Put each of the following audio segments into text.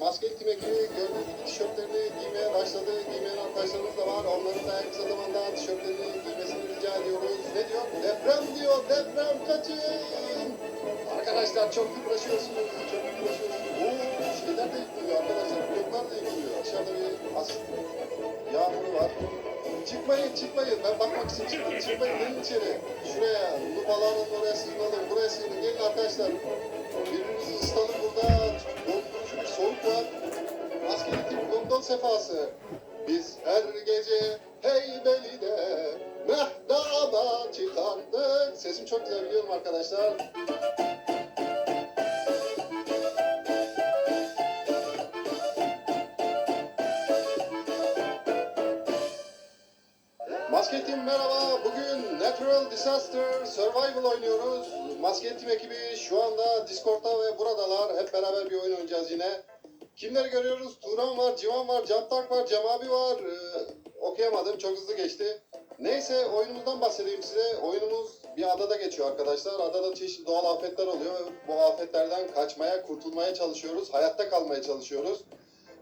Maskeli ekibi gördüğünüz gibi tişörtlerini giymeye başladı. Giymeyen arkadaşlarımız da var. Onların da en kısa zamanda tişörtlerini giymesini rica ediyoruz. Ne diyor? Deprem diyor. Deprem kaçın. Arkadaşlar çok yıpraşıyorsunuz. Çok yıpraşıyorsunuz. Oo, şeyler de yıkılıyor arkadaşlar. Bloklar da yıkılıyor. Aşağıda bir as yağmuru var. Çıkmayın çıkmayın. Ben bakmak için çıktım. Çıkmayın gelin içeri. Şuraya. Lupaların oraya sığınalım. Buraya sığının. Gelin arkadaşlar. Birbirimizi ısıtalım burada. Maskeli tip gondol sefası. Biz her gece Heybeli'de mehdaba çıkardık. Sesim çok güzel biliyorum arkadaşlar. Maske Team merhaba. Bugün Natural Disaster Survival oynuyoruz. Maske Team ekibi şu anda Discord'da ve buradalar. Hep beraber bir oyun oynayacağız yine. Kimleri görüyoruz? Turan var, Civan var, Cantak var, Cem abi var. Ee, okuyamadım. Çok hızlı geçti. Neyse oyunumuzdan bahsedeyim size. Oyunumuz bir adada geçiyor arkadaşlar. Adada çeşitli doğal afetler oluyor. Bu afetlerden kaçmaya, kurtulmaya çalışıyoruz. Hayatta kalmaya çalışıyoruz.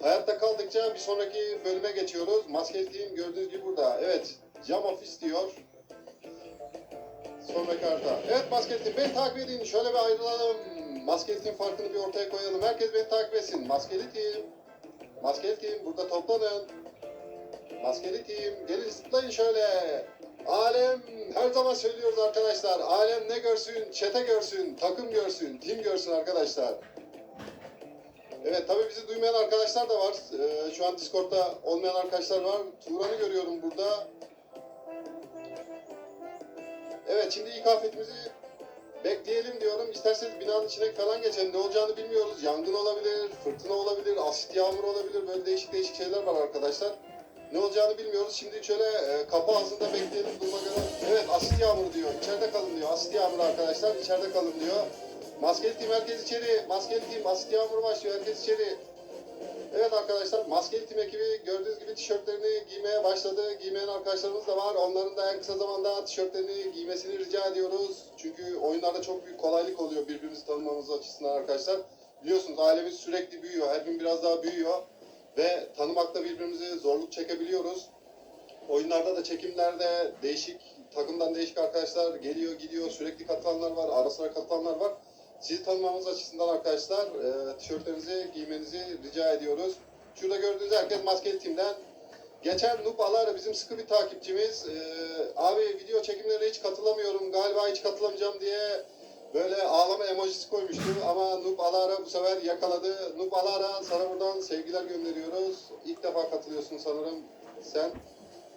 Hayatta kaldıkça bir sonraki bölüme geçiyoruz. Team gördüğünüz gibi burada. Evet, cam ofis diyor. Sonraki harita. Evet Maskeli Team, beni takip edin. Şöyle bir ayrılalım. Maskeli Team farkını bir ortaya koyalım. Herkes beni takip etsin. Maskeli Team. Burada toplanın. Maskeli gelin zıplayın şöyle. Alem, her zaman söylüyoruz arkadaşlar. Alem ne görsün? Çete görsün, takım görsün, tim görsün arkadaşlar. Evet tabii bizi duymayan arkadaşlar da var. Ee, şu an Discord'da olmayan arkadaşlar var. Turan'ı görüyorum burada. Evet şimdi ilk afetimizi bekleyelim diyorum. İsterseniz binanın içine falan geçelim. Ne olacağını bilmiyoruz. Yangın olabilir, fırtına olabilir, asit yağmur olabilir. Böyle değişik değişik şeyler var arkadaşlar. Ne olacağını bilmiyoruz. Şimdi şöyle e, kapı ağzında bekleyelim duruma göre. Evet asit yağmuru diyor. İçeride kalın diyor. Asit yağmuru arkadaşlar. İçeride kalın diyor. Maskeli tim herkes içeri. Maskeli tim asit yağmuru başlıyor. Herkes içeri. Evet arkadaşlar maskeli tim ekibi gördüğünüz gibi tişörtlerini giymeye başladı. Giymeyen arkadaşlarımız da var. Onların da en kısa zamanda tişörtlerini giymesini rica ediyoruz. Çünkü oyunlarda çok büyük kolaylık oluyor birbirimizi tanımamız açısından arkadaşlar. Biliyorsunuz ailemiz sürekli büyüyor. Her gün biraz daha büyüyor. Ve tanımakta birbirimizi zorluk çekebiliyoruz. Oyunlarda da çekimlerde değişik takımdan değişik arkadaşlar geliyor gidiyor sürekli katılanlar var ara sıra katılanlar var. Sizi tanımamız açısından arkadaşlar e, tişörtlerinizi giymenizi rica ediyoruz. Şurada gördüğünüz herkes maskeli timden. Geçen Noob Alara bizim sıkı bir takipçimiz. E, abi video çekimlerine hiç katılamıyorum galiba hiç katılamayacağım diye böyle ağlama emojisi koymuştu. Ama Noob Alara bu sefer yakaladı. Noob Alara sana buradan sevgiler gönderiyoruz. İlk defa katılıyorsun sanırım sen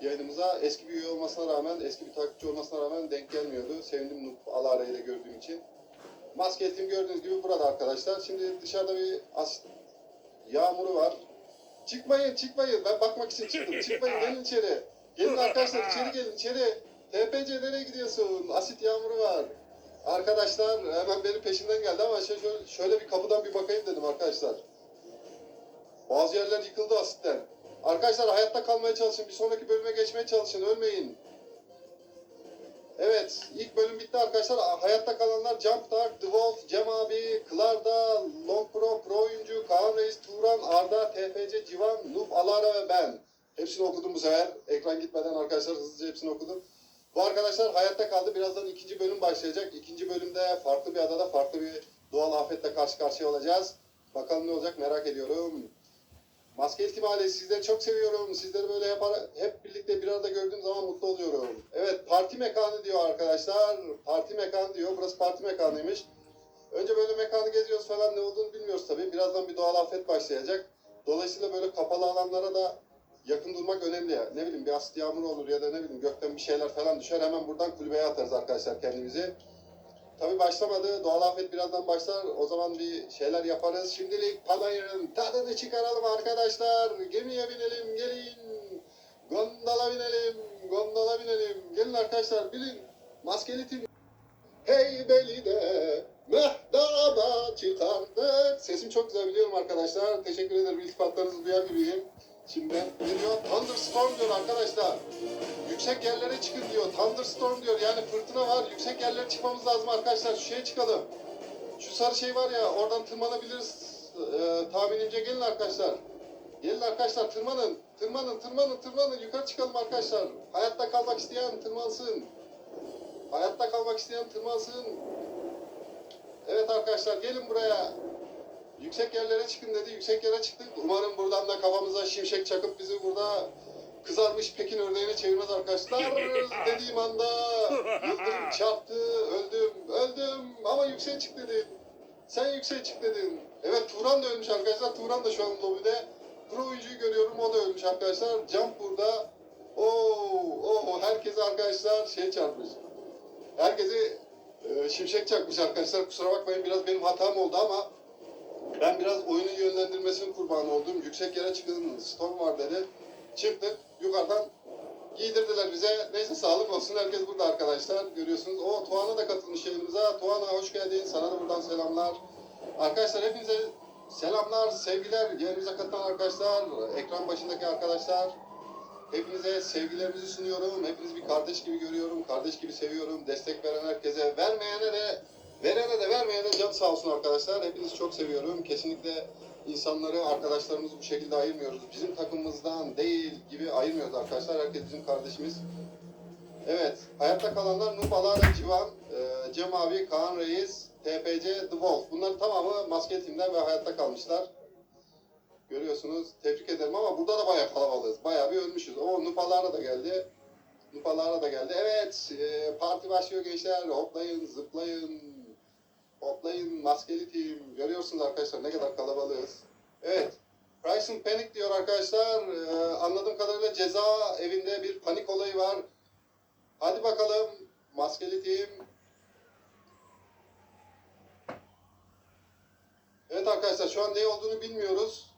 yayınımıza. Eski bir üye olmasına rağmen, eski bir takipçi olmasına rağmen denk gelmiyordu. Sevindim Noob Alara'yı da gördüğüm için. Maske Team gördüğünüz gibi burada arkadaşlar. Şimdi dışarıda bir as yağmuru var. Çıkmayın çıkmayın. Ben bakmak için çıktım. Çıkmayın gelin içeri. Gelin arkadaşlar içeri gelin içeri. TPC nereye gidiyorsun? Asit yağmuru var. Arkadaşlar hemen benim peşimden geldi ama şöyle, şöyle bir kapıdan bir bakayım dedim arkadaşlar. Bazı yerler yıkıldı asitten. Arkadaşlar hayatta kalmaya çalışın. Bir sonraki bölüme geçmeye çalışın. Ölmeyin. Evet, ilk bölüm bitti arkadaşlar. Hayatta kalanlar Jump Dark, The Wolf, Cem abi, Klarda, Long Pro, Pro oyuncu, Kaan Reis, Turan, Arda, TFC, Civan, Noob, Alara ve ben. Hepsini okudum bu sefer. Ekran gitmeden arkadaşlar hızlıca hepsini okudum. Bu arkadaşlar hayatta kaldı. Birazdan ikinci bölüm başlayacak. İkinci bölümde farklı bir adada farklı bir doğal afetle karşı karşıya olacağız. Bakalım ne olacak merak ediyorum. Maske ihtimali sizleri çok seviyorum. Sizleri böyle yapar, hep birlikte bir arada gördüğüm zaman mutlu oluyorum. Evet parti mekanı diyor arkadaşlar. Parti mekanı diyor. Burası parti mekanıymış. Önce böyle mekanı geziyoruz falan ne olduğunu bilmiyoruz tabii. Birazdan bir doğal afet başlayacak. Dolayısıyla böyle kapalı alanlara da yakın durmak önemli. Ne bileyim bir asit yağmuru olur ya da ne bileyim gökten bir şeyler falan düşer. Hemen buradan kulübeye atarız arkadaşlar kendimizi. Tabii başlamadı. Doğal afet birazdan başlar. O zaman bir şeyler yaparız. Şimdilik Panayır'ın tadını çıkaralım arkadaşlar. Gemiye binelim gelin. Gondola binelim. Gondola binelim. Gelin arkadaşlar bilin. Maskeli tim. Heybeli'de mehdaba çıkardık. Sesim çok güzel biliyorum arkadaşlar. Teşekkür ederim. İltifatlarınızı duyar gibiyim. Şimdi ne diyor? Thunderstorm diyor arkadaşlar. Yüksek yerlere çıkın diyor. Thunderstorm diyor. Yani fırtına var. Yüksek yerlere çıkmamız lazım arkadaşlar. Şu şeye çıkalım. Şu sarı şey var ya oradan tırmanabiliriz. Ee, tahminimce gelin arkadaşlar. Gelin arkadaşlar tırmanın. Tırmanın, tırmanın, tırmanın. Yukarı çıkalım arkadaşlar. Hayatta kalmak isteyen tırmansın. Hayatta kalmak isteyen tırmansın. Evet arkadaşlar gelin buraya. Yüksek yerlere çıkın dedi. Yüksek yere çıktık. Umarım buradan da kafamıza şimşek çakıp bizi burada kızarmış Pekin ördeğine çevirmez arkadaşlar. Dediğim anda yıldırım çarptı. Öldüm, öldüm. Ama yüksek çık dedin. Sen yüksek çık dedin. Evet Turan da ölmüş arkadaşlar. Turan da şu an lobide. Pro oyuncuyu görüyorum. O da ölmüş arkadaşlar. Jump burada. Oo, oo, herkese arkadaşlar şey çarpmış. Herkese e, şimşek çakmış arkadaşlar. Kusura bakmayın biraz benim hatam oldu ama ben biraz oyunun yönlendirmesinin kurbanı oldum. Yüksek yere çıkın, storm var dedi. Çıktık, yukarıdan giydirdiler bize. Neyse sağlık olsun, herkes burada arkadaşlar. Görüyorsunuz. O Tuana da katılmış yayınımıza. Tuana hoş geldin. Sana da buradan selamlar. Arkadaşlar hepinize selamlar, sevgiler. Yayınımıza katılan arkadaşlar, ekran başındaki arkadaşlar. Hepinize sevgilerimizi sunuyorum. Hepiniz bir kardeş gibi görüyorum. Kardeş gibi seviyorum. Destek veren herkese, vermeyene de Verene de vermeyene de can sağ olsun arkadaşlar. Hepinizi çok seviyorum. Kesinlikle insanları, arkadaşlarımızı bu şekilde ayırmıyoruz. Bizim takımımızdan değil gibi ayırmıyoruz arkadaşlar. Herkes bizim kardeşimiz. Evet, hayatta kalanlar Nup Alara Civan, e, Cem abi, Kaan Reis, TPC, The Wolf. Bunların tamamı maske timden ve hayatta kalmışlar. Görüyorsunuz. Tebrik ederim ama burada da bayağı kalabalığız. Bayağı bir ölmüşüz. O Nup Alara da geldi. Nup Alara da geldi. Evet, e, parti başlıyor gençler. Hoplayın, zıplayın, Hoplayın maskeli team. Görüyorsunuz arkadaşlar ne kadar kalabalığız. Evet. Bryson Panic diyor arkadaşlar. Ee, anladığım kadarıyla ceza evinde bir panik olayı var. Hadi bakalım maskeli team. Evet arkadaşlar şu an ne olduğunu bilmiyoruz.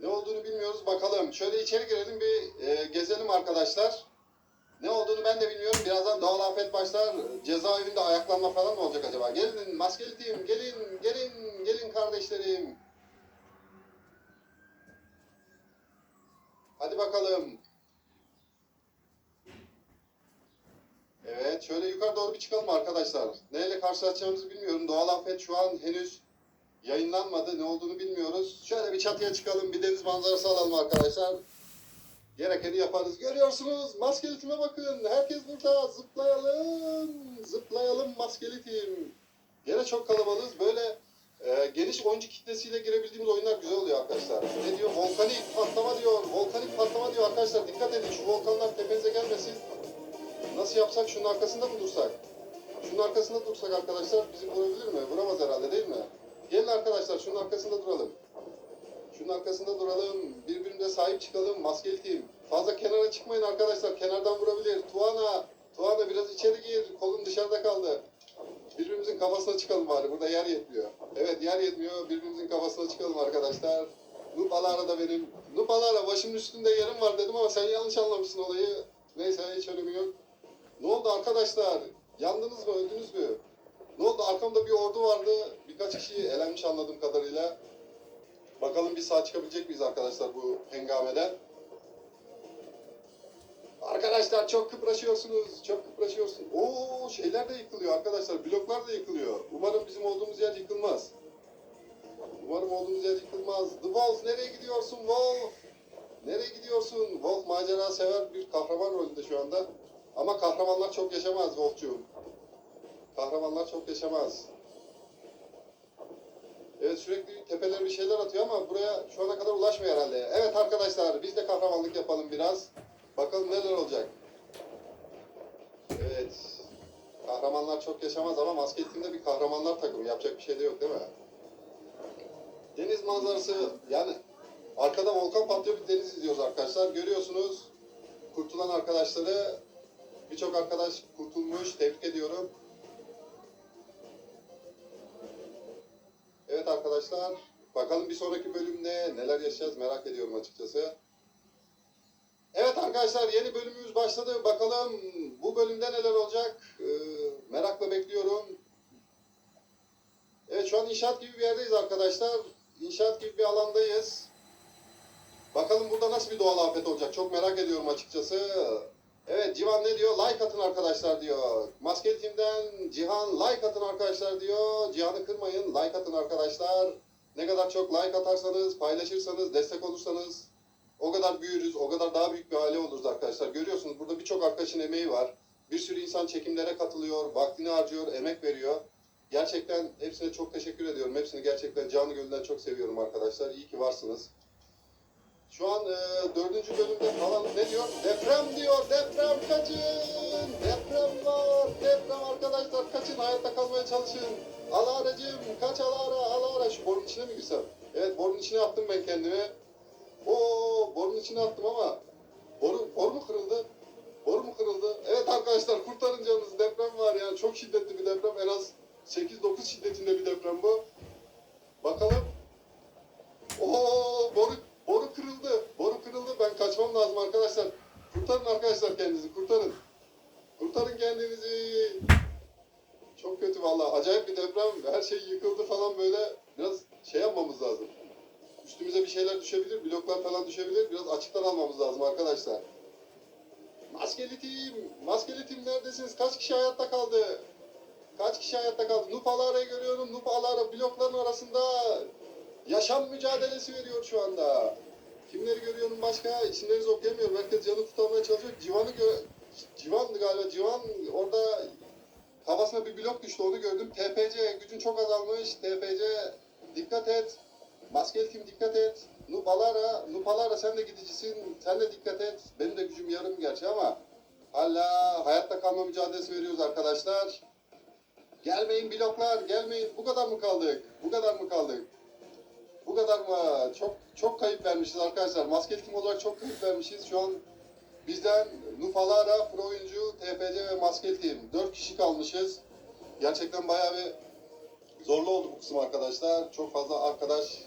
Ne olduğunu bilmiyoruz. Bakalım. Şöyle içeri girelim bir e, gezelim arkadaşlar. Ne olduğunu ben de bilmiyorum. Birazdan doğal afet başlar. Cezaevinde ayaklanma falan mı olacak acaba? Gelin maskeli team, gelin, gelin, gelin kardeşlerim. Hadi bakalım. Evet, şöyle yukarı doğru bir çıkalım arkadaşlar. Neyle karşılaşacağımızı bilmiyorum. Doğal afet şu an henüz yayınlanmadı. Ne olduğunu bilmiyoruz. Şöyle bir çatıya çıkalım, bir deniz manzarası alalım arkadaşlar. Gerekeni yaparız. Görüyorsunuz maskeli bakın. Herkes burada. Zıplayalım. Zıplayalım maskeli tim. Gene çok kalabalığız. Böyle e, geniş oyuncu kitlesiyle girebildiğimiz oyunlar güzel oluyor arkadaşlar. Ne diyor? Volkanik patlama diyor. Volkanik patlama diyor arkadaşlar. Dikkat edin şu volkanlar tepenize gelmesin. Nasıl yapsak? Şunun arkasında mı dursak? Şunun arkasında dursak arkadaşlar bizi vurabilir mi? Vuramaz herhalde değil mi? Gelin arkadaşlar şunun arkasında duralım. Arkasında duralım. Birbirimize sahip çıkalım. Maskeli team. Fazla kenara çıkmayın arkadaşlar. Kenardan vurabilir. Tuana. Tuana biraz içeri gir. Kolun dışarıda kaldı. Birbirimizin kafasına çıkalım bari. Burada yer yetmiyor. Evet yer yetmiyor. Birbirimizin kafasına çıkalım arkadaşlar. Nup Alara da benim. Nup Alara başımın üstünde yerim var dedim ama sen yanlış anlamışsın olayı. Neyse hiç önemi yok. Ne oldu arkadaşlar? Yandınız mı? Öldünüz mü? Ne oldu? Arkamda bir ordu vardı. Birkaç kişi elenmiş anladığım kadarıyla. Bakalım bir sağ çıkabilecek miyiz arkadaşlar bu hengameden? Arkadaşlar çok kıpraşıyorsunuz. Çok kıpraşıyorsunuz. Oo şeyler de yıkılıyor arkadaşlar. Bloklar da yıkılıyor. Umarım bizim olduğumuz yer yıkılmaz. Umarım olduğumuz yer yıkılmaz. The Wolf nereye gidiyorsun Wolf? Nereye gidiyorsun? Wolf macera sever bir kahraman rolünde şu anda. Ama kahramanlar çok yaşamaz Wolf'cuğum. Kahramanlar çok yaşamaz. Evet sürekli tepelere bir şeyler atıyor ama buraya şu ana kadar ulaşmıyor herhalde. Evet arkadaşlar biz de kahramanlık yapalım biraz. Bakalım neler olacak. Evet. Kahramanlar çok yaşamaz ama maske timde bir kahramanlar takımı. Yapacak bir şey de yok değil mi? Deniz manzarası yani arkada volkan patlıyor bir deniz izliyoruz arkadaşlar. Görüyorsunuz kurtulan arkadaşları birçok arkadaş kurtulmuş. Tebrik ediyorum. Evet arkadaşlar, bakalım bir sonraki bölümde neler yaşayacağız merak ediyorum açıkçası. Evet arkadaşlar yeni bölümümüz başladı. Bakalım bu bölümde neler olacak Ee, merakla bekliyorum. Evet şu an inşaat gibi bir yerdeyiz arkadaşlar. İnşaat gibi bir alandayız. Bakalım burada nasıl bir doğal afet olacak çok merak ediyorum açıkçası. Evet Civan ne diyor? Like atın arkadaşlar diyor. Maskeli Team'den Cihan like atın arkadaşlar diyor. Cihan'ı kırmayın. Like atın arkadaşlar. Ne kadar çok like atarsanız, paylaşırsanız, destek olursanız o kadar büyürüz, o kadar daha büyük bir aile oluruz arkadaşlar. Görüyorsunuz burada birçok arkadaşın emeği var. Bir sürü insan çekimlere katılıyor, vaktini harcıyor, emek veriyor. Gerçekten hepsine çok teşekkür ediyorum. Hepsini gerçekten canı gönülden çok seviyorum arkadaşlar. İyi ki varsınız. Şu an e, dördüncü bölümde falan ne diyor? Deprem diyor, deprem kaçın! Deprem var, deprem arkadaşlar kaçın, hayatta kalmaya çalışın. Alaracığım, kaç alara, alara. Şu borun içine mi girsem? Evet, borun içine attım ben kendimi. Oo, borun içine attım ama boru, bor mu kırıldı? Boru mu kırıldı? Evet arkadaşlar kurtarın canınızı. Deprem var ya. Çok şiddetli bir deprem. En az 8-9 şiddetinde bir deprem bu. Bakalım. Oo, boru, boru kırıldı. Boru kırıldı. Ben kaçmam lazım arkadaşlar. Kurtarın arkadaşlar kendinizi. Kurtarın. Kurtarın kendinizi. Çok kötü vallahi. Acayip bir deprem. Her şey yıkıldı falan böyle. Biraz şey yapmamız lazım. Üstümüze bir şeyler düşebilir. Bloklar falan düşebilir. Biraz açıktan almamız lazım arkadaşlar. Maskeli tim. Maskeli tim neredesiniz? Kaç kişi hayatta kaldı? Kaç kişi hayatta kaldı? Nup Alara'yı görüyorum. Nup Alara blokların arasında yaşam mücadelesi veriyor şu anda. Kimleri görüyorum başka? İsimlerinizi okuyamıyorum. Herkes canı kurtarmaya çalışıyor. Civan'ı gö Civan'dı galiba. Civan kafasına bir blok düştü. Onu gördüm. TPC gücün çok azalmış. TPC dikkat et. Maskeli tim dikkat et. Nupalara, Nupalara sen de gidicisin. Sen de dikkat et. Benim de gücüm yarım gerçi ama hala hayatta kalma mücadelesi veriyoruz arkadaşlar. Gelmeyin bloklar, gelmeyin. Bu kadar mı kaldık? Bu kadar mı kaldık? Bu kadar mı? Çok çok kayıp vermişiz arkadaşlar. Maskeli tim olarak çok kayıp vermişiz. Şu an bizden Nufalara, Pro oyuncu, TPC ve Maskeli tim. 4 kişi kalmışız. Gerçekten bayağı bir zorlu oldu bu kısım arkadaşlar. Çok fazla arkadaş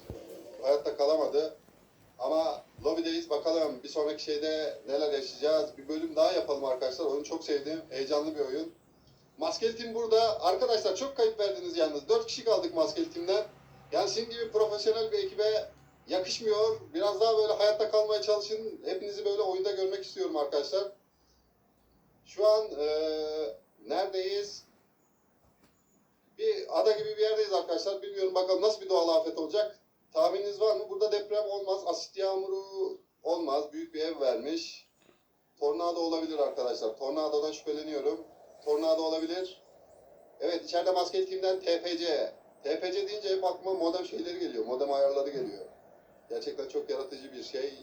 hayatta kalamadı. Ama lobideyiz bakalım bir sonraki şeyde neler yaşayacağız. Bir bölüm daha yapalım arkadaşlar. Oyunu çok sevdim. Heyecanlı bir oyun. Maskeli Team burada. Arkadaşlar çok kayıp verdiniz yalnız. 4 kişi kaldık Maskeli Team'den. Yani sizin gibi profesyonel bir ekibe yakışmıyor. Biraz daha böyle hayatta kalmaya çalışın. Hepinizi böyle oyunda görmek istiyorum arkadaşlar. Şu an eee, neredeyiz? Bir ada gibi bir yerdeyiz arkadaşlar. Bilmiyorum bakalım nasıl bir doğal afet olacak. Tahmininiz var mı? Burada deprem olmaz. Asit yağmuru olmaz. Büyük bir ev vermiş. Tornado olabilir arkadaşlar. Tornadodan şüpheleniyorum. Tornado olabilir. Evet içeride maskeli timden TPC. TPC deyince hep aklıma modem şeyleri geliyor. Modem ayarları geliyor. Gerçekten çok yaratıcı bir şey.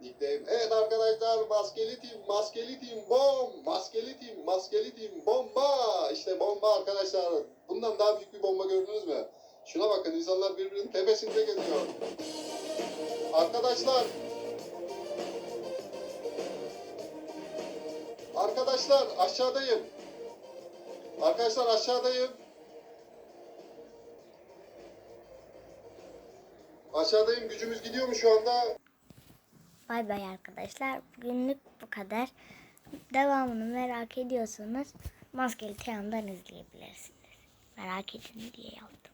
Nickname. Evet arkadaşlar maskeli tim, maskeli tim, bom, maskeli tim, maskeli tim, bomba. İşte bomba arkadaşlar. Bundan daha büyük bir bomba gördünüz mü? Şuna bakın insanlar birbirinin tepesinde geziyor. Arkadaşlar. Arkadaşlar aşağıdayım. Arkadaşlar aşağıdayım. Aşağıdayım. Gücümüz gidiyor mu şu anda? Bay bay arkadaşlar. Bugünlük bu kadar. Devamını merak ediyorsanız Maskeli Tiyan'dan izleyebilirsiniz. Merak edin diye yaptım.